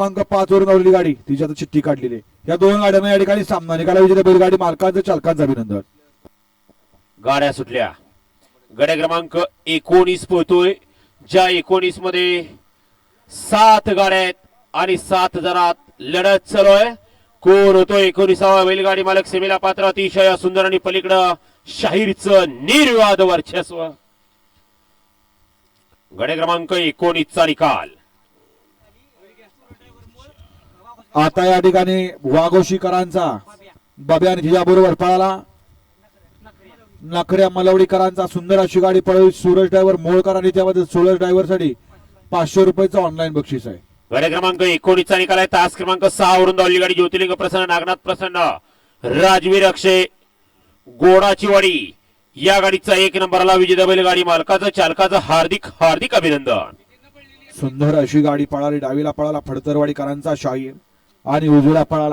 क्रमांक पाच वरून आवडली गाडी. तिची आता चिठ्ठी काढलेली या दोन गाड्यांना या ठिकाणी सामना निकाला विजेते बैलगाडी मालकांचं चालकांचं अभिनंदन. गाड्या सुटल्या. गाड्या क्रमांक एकोणीस पोहतोय. ज्या एकोणीसमध्ये सात गाड्या आहेत आणि सात जणात लढत चालू आहे. कोण होतो एकोणीसावा बैलगाडी मालक? सेमीला पात्र अतिशय सुंदर आणि पलीकडं शाहीरचं निर्वाद वर्चस्व. गडे क्रमांक एकोणीसचा निकाल. आता या ठिकाणी वाघोशीकरांचा बब्या तिच्याबरोबर पळाला. नखऱ्या मलवडीकरांचा सुंदर अशी गाडी पळवली. सूरज ड्रायव्हर मोळकर आणि त्यामध्ये सूरज ड्रायव्हरसाठी पाचशे रुपयाचं ऑनलाईन बक्षीस आहे. गडे क्रमांक एकोणीसचा निकाल आहे. तास क्रमांक सहा वरून धावली गाडी. ज्योतिर्लिंग प्रसन्न नागनाथ प्रसन्न राजवीर अक्षय गोडाची वाडी या गाडीचा एक नंबरला विजेता बैलगाडी मालकाचं चालकाचं हार्दिक हार्दिक अभिनंदन. सुंदर अशी गाडी पळाली. डावीला पळाला फडतरवाडीकरांचा शाहीर आणि उजव्या फळाला